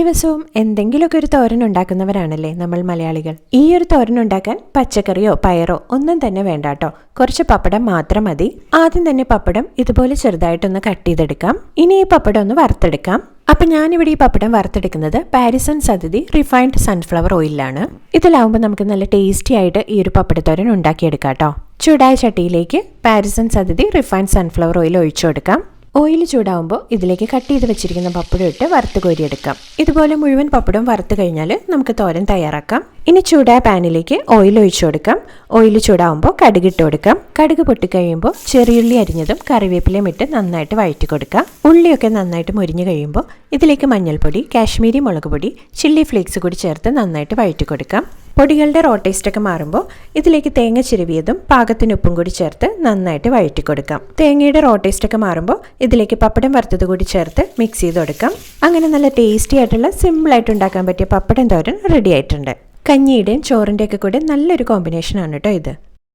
ദിവസവും എന്തെങ്കിലുമൊക്കെ ഒരു തോരൻ ഉണ്ടാക്കുന്നവരാണല്ലേ നമ്മൾ മലയാളികൾ. ഈ ഒരു തോരൻ ഉണ്ടാക്കാൻ പച്ചക്കറിയോ പയറോ ഒന്നും തന്നെ വേണ്ട കേട്ടോ. കുറച്ച് പപ്പടം മാത്രം മതി. ആദ്യം തന്നെ പപ്പടം ഇതുപോലെ ചെറുതായിട്ടൊന്ന് കട്ട് ചെയ്തെടുക്കാം. ഇനി ഈ പപ്പടം ഒന്ന് വറുത്തെടുക്കാം. അപ്പം ഞാനിവിടെ ഈ പപ്പടം വറുത്തെടുക്കുന്നത് പാരിസൺ സതിഥി റിഫൈൻഡ് സൺഫ്ലവർ ഓയിലാണ് ഇതിലാവുമ്പോൾ നമുക്ക് നല്ല ടേസ്റ്റി ആയിട്ട് ഈ ഒരു പപ്പടത്തോരൻ ഉണ്ടാക്കിയെടുക്കാം കേട്ടോ. ചൂടായ ചട്ടിയിലേക്ക് പാരിസൺ സതിഥി റിഫൈൻഡ് സൺഫ്ലവർ ഓയിൽ ഒഴിച്ചു കൊടുക്കാം. ഓയിൽ ചൂടാവുമ്പോൾ ഇതിലേക്ക് കട്ട് ചെയ്ത് വെച്ചിരിക്കുന്ന പപ്പടം ഇട്ട് വറുത്ത് കോരിയെടുക്കാം. ഇതുപോലെ മുഴുവൻ പപ്പടം വറുത്ത് കഴിഞ്ഞാൽ നമുക്ക് തോരൻ തയ്യാറാക്കാം. ഇനി ചൂടായ പാനിലേക്ക് ഓയിൽ ഒഴിച്ചു കൊടുക്കാം. ഓയിൽ ചൂടാവുമ്പോൾ കടുക് ഇട്ട് കൊടുക്കാം. കടുക് പൊട്ടിക്കഴിയുമ്പോൾ ചെറിയുള്ളി അരിഞ്ഞതും കറിവേപ്പിലയും ഇട്ട് നന്നായിട്ട് വഴറ്റി കൊടുക്കാം. ഉള്ളിയൊക്കെ നന്നായിട്ട് മുരിഞ്ഞു കഴിയുമ്പോൾ ഇതിലേക്ക് മഞ്ഞൾപ്പൊടി കാശ്മീരി മുളക് പൊടി ചില്ലി ഫ്ലേക്സ് കൂടി ചേർത്ത് നന്നായിട്ട് വഴറ്റി കൊടുക്കാം. പൊടികളുടെ റോ ടേസ്റ്റൊക്കെ മാറുമ്പോൾ ഇതിലേക്ക് തേങ്ങ ചിരവിയതും പാകത്തിന് ഉപ്പും കൂടി ചേർത്ത് നന്നായിട്ട് വഴറ്റി കൊടുക്കാം തേങ്ങയുടെ റോ ടേസ്റ്റൊക്കെ മാറുമ്പോൾ ഇതിലേക്ക് പപ്പടം വറുത്തത് കൂടി ചേർത്ത് മിക്സ് ചെയ്ത് കൊടുക്കാം അങ്ങനെ നല്ല ടേസ്റ്റി ആയിട്ടുള്ള സിമ്പിളായിട്ട് ഉണ്ടാക്കാൻ പറ്റിയ പപ്പടം തോരൻ റെഡി ആയിട്ടുണ്ട്. കഞ്ഞിയുടെയും ചോറിന്റെയൊക്കെ കൂടെ നല്ലൊരു കോമ്പിനേഷനാണ് കേട്ടോ ഇത്.